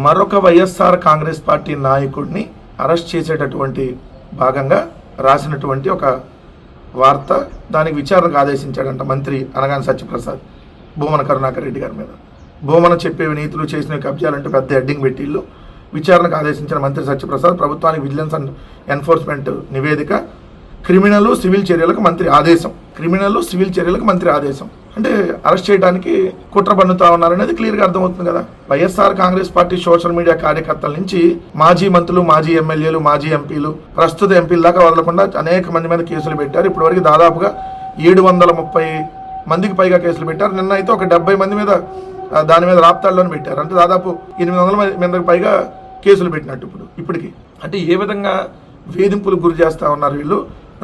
మరొక YSR Congress party నాయకుడిని arrest చేసేటటువంటి భాగంగా రాసినటువంటి ఒక వార్త దానికి విచారణకు ఆదేశించాడంట మంత్రి అనగాని సత్యప్రసాద్ భూమన కరుణాకర్ రెడ్డి గారి మీద. భూమన చెప్పేవి నీతులు చేసిన కబ్జాలంటూ పెద్ద హెడ్డింగ్ పెట్టిళ్ళు విచారణకు ఆదేశించిన మంత్రి సత్యప్రసాద్ ప్రభుత్వానికి విజిలెన్స్ అండ్ ఎన్ఫోర్స్మెంట్ నివేదిక. క్రిమినల్ సివిల్ చర్యలకు మంత్రి ఆదేశం. క్రిమినల్ సివిల్ చర్యలకు మంత్రి ఆదేశం. అంటే అరెస్ట్ చేయడానికి కుట్ర పన్నుతా ఉన్నారనేది క్లియర్గా అర్థమవుతుంది కదా. YSR Congress party social media కార్యకర్తల నుంచి మాజీ మంత్రులు మాజీ ఎమ్మెల్యేలు మాజీ ఎంపీలు ప్రస్తుత ఎంపీల దాకా వదలకుండా అనేక మంది మీద కేసులు పెట్టారు. ఇప్పటివరకు దాదాపుగా ఏడు వందల ముప్పై మందికి పైగా కేసులు పెట్టారు. నిన్న అయితే ఒక డెబ్బై మంది మీద దాని మీద రాప్తాల్లోనే పెట్టారు. అంటే దాదాపు ఎనిమిది వందల మంది మందికి పైగా కేసులు పెట్టినట్టు ఇప్పుడు ఇప్పటికి. అంటే ఏ విధంగా వేధింపులకు గురి చేస్తా ఉన్నారు వీళ్ళు?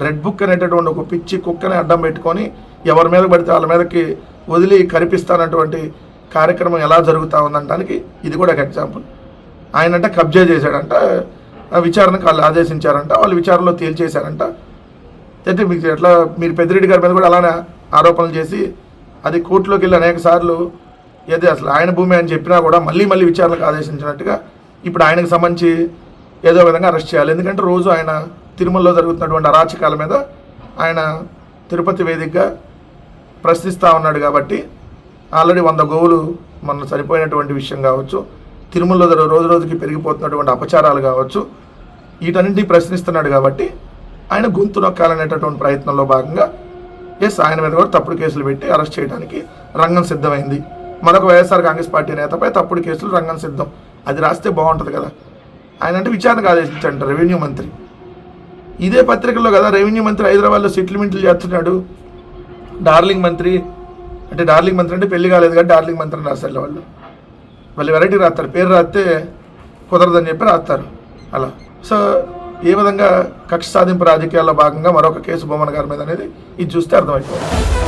రెడ్ బుక్ అనేటటువంటి ఒక పిచ్చి కుక్కని అడ్డం పెట్టుకొని ఎవరి మీద పడితే వాళ్ళ మీదకి వదిలి కరిపిస్తానటువంటి కార్యక్రమం ఎలా జరుగుతూ ఉందంటానికి ఇది కూడా ఒక ఎగ్జాంపుల్ ఆయన అంటే కబ్జా చేశాడంట ఆ విచారణకు వాళ్ళు ఆదేశించారంట వాళ్ళు విచారణలో తేల్చేశారంట. అయితే మీకు ఎట్లా మీరు పెద్దిరెడ్డి గారి మీద కూడా అలానే ఆరోపణలు చేసి అది కోర్టులోకి వెళ్ళి అనేక సార్లు ఏది అసలు ఆయన భూమి అని చెప్పినా కూడా మళ్ళీ మళ్ళీ విచారణకు ఆదేశించినట్టుగా ఇప్పుడు ఆయనకు సంబంధించి ఏదో విధంగా అరెస్ట్ చేయాలి. ఎందుకంటే రోజు ఆయన తిరుమలలో జరుగుతున్నటువంటి అరాచకాల మీద ఆయన తిరుపతి వేదికగా ప్రశ్నిస్తూ ఉన్నాడు కాబట్టి ఆల్రెడీ వంద గోవులు మొన్న సరిపోయినటువంటి విషయం కావచ్చు తిరుమలలో రోజు రోజుకి పెరిగిపోతున్నటువంటి అపచారాలు కావచ్చు వీటన్నింటినీ ప్రశ్నిస్తున్నాడు కాబట్టి ఆయన గొంతు నొక్కాలనేటటువంటి ప్రయత్నంలో భాగంగా ఎస్ ఆయన మీద కూడా తప్పుడు కేసులు పెట్టి అరెస్ట్ చేయడానికి రంగం సిద్ధమైంది. మరొక వైఎస్ఆర్ కాంగ్రెస్ పార్టీ నేతపై తప్పుడు కేసులు రంగం సిద్ధం. అది రాస్తే బాగుంటుంది కదా. ఆయన అంటే విచారణకు ఆదేశించండి రెవెన్యూ మంత్రి. ఇదే పత్రికలో కదా రెవెన్యూ మంత్రి హైదరాబాద్లో సెటిల్మెంట్లు చేస్తున్నాడు. డార్లింగ్ మంత్రి అంటే డార్లింగ్ మంత్రి అంటే పెళ్ళి కాలేదు కానీ డార్లింగ్ మంత్రి అని రాస్తారు వాళ్ళు. వాళ్ళు వెరైటీ రాస్తారు. పేరు రాస్తే కుదరదని చెప్పి రాస్తారు. అలా. సో ఏ విధంగా కక్ష సాధింపు రాజకీయాల్లో భాగంగా మరొక కేసు బొమ్మన గారి మీద అనేది ఇది చూస్తే అర్థమైపోతుంది.